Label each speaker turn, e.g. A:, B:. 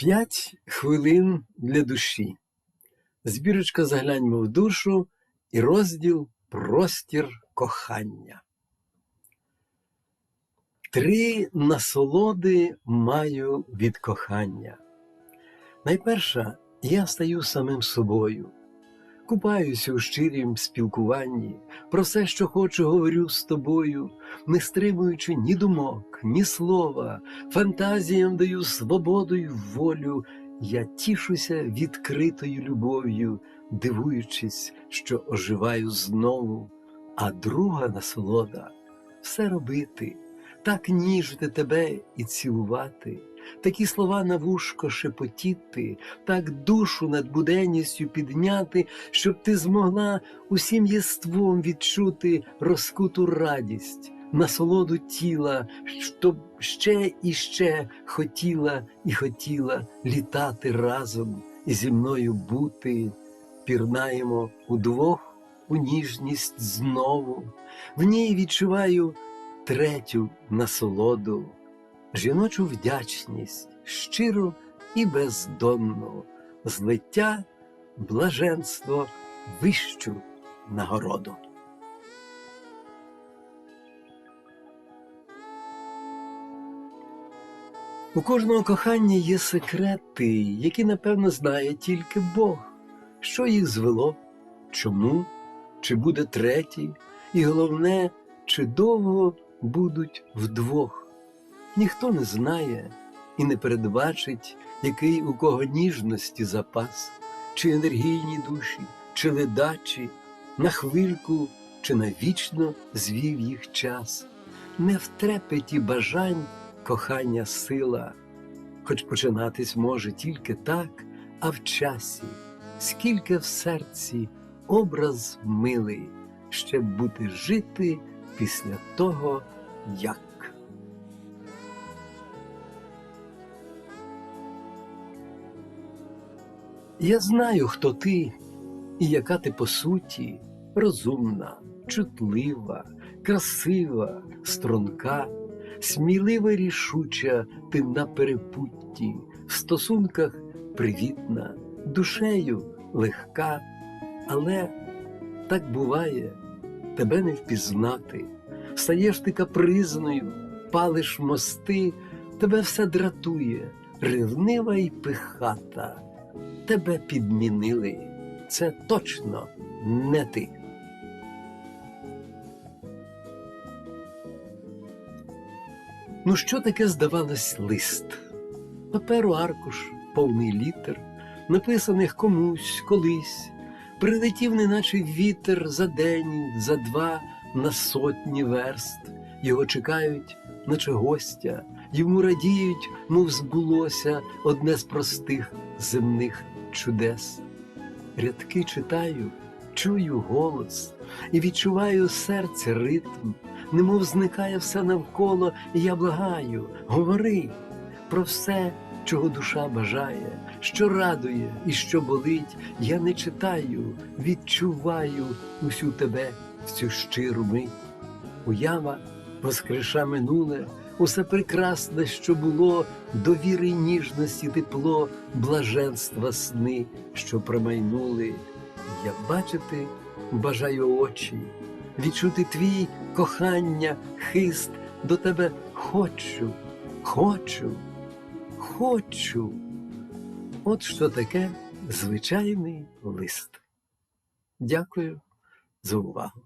A: П'ять хвилин для душі. Збірочка загляньмо в душу і розділ Простір кохання. Три насолоди маю від кохання. Найперша, я стаю самим собою, купаюся у щирім спілкуванні, про все, що хочу, говорю з тобою, не стримуючи ні думок, ні слова, фантазіям даю свободу й волю, я тішуся відкритою любов'ю, дивуючись, що оживаю знову, а друга насолода все робити, так ніжити тебе і цілувати, такі слова на вушко шепотіти, так душу над буденністю підняти, щоб ти змогла усім єством відчути розкуту радість, насолоду тіла, щоб ще і ще хотіла і хотіла літати разом і зі мною бути. Пірнаємо удвох у ніжність знову, в ній відчуваю третю насолоду, жіночу вдячність, щиру і бездонну, злиття, блаженство, вищу нагороду. У кожного кохання є секрети, які, напевно, знає тільки Бог, що їх звело, чому, чи буде третій, і головне, чи довго будуть вдвох. Ніхто не знає і не передбачить, який у кого ніжності запас, чи енергійні душі, чи ледачі, на хвильку чи навічно звів їх час. Не в трепеті бажань кохання сила, хоч починатись може тільки так, а в часі, скільки в серці образ милий, ще бути жити після того, як. Я знаю, хто ти і яка ти по суті, розумна, чутлива, красива, струнка, смілива, рішуча. Ти на перепутті, в стосунках привітна, душею легка, але так буває, тебе не впізнати, стаєш ти капризною, палиш мости, тебе все дратує, ревнива й пихата, тебе підмінили, це точно не ти. Ну, що таке здавалось лист? Паперу аркуш, повний літер, написаних комусь колись, прилетів, неначе вітер за день, за два на сотні верст. Його чекають, наче гостя, йому радіють, мов збулося одне з простих земних чудес. Рядки читаю, чую голос і відчуваю серце ритм, немов зникає все навколо, і я благаю, говори про все, чого душа бажає, що радує і що болить. Я не читаю, відчуваю усю тебе в цю щиру мить. Уява воскреша минуле, усе прекрасне, що було, довіри ніжності, тепло, блаженства сни, що промайнули. Я бачити бажаю очі, відчути твій кохання, хист до тебе хочу, хочу, хочу. От що таке звичайний лист. Дякую за увагу.